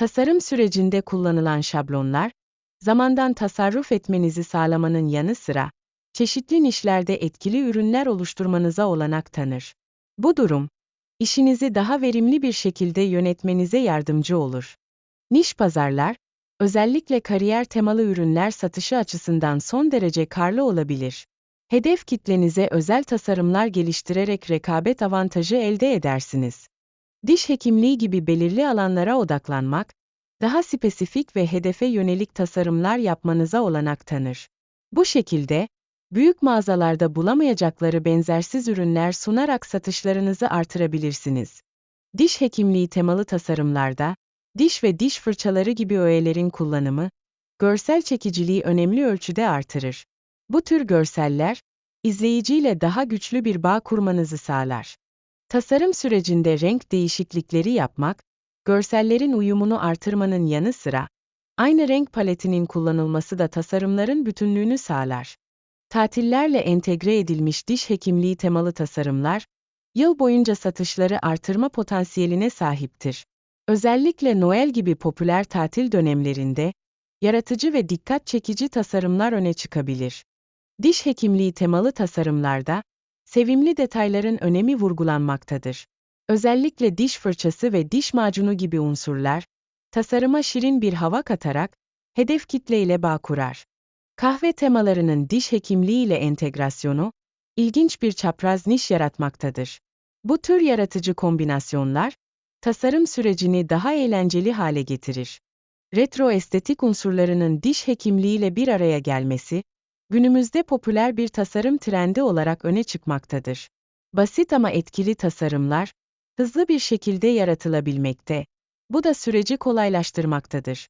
Tasarım sürecinde kullanılan şablonlar, zamandan tasarruf etmenizi sağlamanın yanı sıra, çeşitli nişlerde etkili ürünler oluşturmanıza olanak tanır. Bu durum, işinizi daha verimli bir şekilde yönetmenize yardımcı olur. Niş pazarlar, özellikle kariyer temalı ürünler satışı açısından son derece karlı olabilir. Hedef kitlenize özel tasarımlar geliştirerek rekabet avantajı elde edersiniz. Diş hekimliği gibi belirli alanlara odaklanmak, daha spesifik ve hedefe yönelik tasarımlar yapmanıza olanak tanır. Bu şekilde, büyük mağazalarda bulamayacakları benzersiz ürünler sunarak satışlarınızı artırabilirsiniz. Diş hekimliği temalı tasarımlarda, diş ve diş fırçaları gibi öğelerin kullanımı, görsel çekiciliği önemli ölçüde artırır. Bu tür görseller, izleyiciyle daha güçlü bir bağ kurmanızı sağlar. Tasarım sürecinde renk değişiklikleri yapmak, görsellerin uyumunu artırmanın yanı sıra, aynı renk paletinin kullanılması da tasarımların bütünlüğünü sağlar. Tatillerle entegre edilmiş diş hekimliği temalı tasarımlar, yıl boyunca satışları artırma potansiyeline sahiptir. Özellikle Noel gibi popüler tatil dönemlerinde, yaratıcı ve dikkat çekici tasarımlar öne çıkabilir. Diş hekimliği temalı tasarımlarda, sevimli detayların önemi vurgulanmaktadır. Özellikle diş fırçası ve diş macunu gibi unsurlar, tasarıma şirin bir hava katarak, hedef kitle ile bağ kurar. Kahve temalarının diş hekimliği ile entegrasyonu, ilginç bir çapraz niş yaratmaktadır. Bu tür yaratıcı kombinasyonlar, tasarım sürecini daha eğlenceli hale getirir. Retro estetik unsurlarının diş hekimliği ile bir araya gelmesi, günümüzde popüler bir tasarım trendi olarak öne çıkmaktadır. Basit ama etkili tasarımlar, hızlı bir şekilde yaratılabilmekte. Bu da süreci kolaylaştırmaktadır.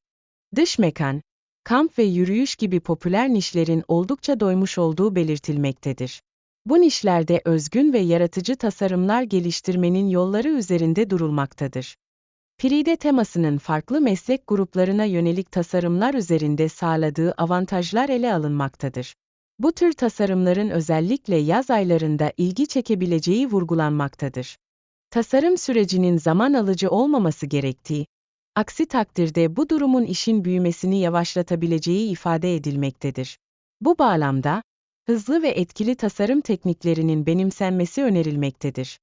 Dış mekan, kamp ve yürüyüş gibi popüler nişlerin oldukça doymuş olduğu belirtilmektedir. Bu nişlerde özgün ve yaratıcı tasarımlar geliştirmenin yolları üzerinde durulmaktadır. Piride temasının farklı meslek gruplarına yönelik tasarımlar üzerinde sağladığı avantajlar ele alınmaktadır. Bu tür tasarımların özellikle yaz aylarında ilgi çekebileceği vurgulanmaktadır. Tasarım sürecinin zaman alıcı olmaması gerektiği, aksi takdirde bu durumun işin büyümesini yavaşlatabileceği ifade edilmektedir. Bu bağlamda, hızlı ve etkili tasarım tekniklerinin benimsenmesi önerilmektedir.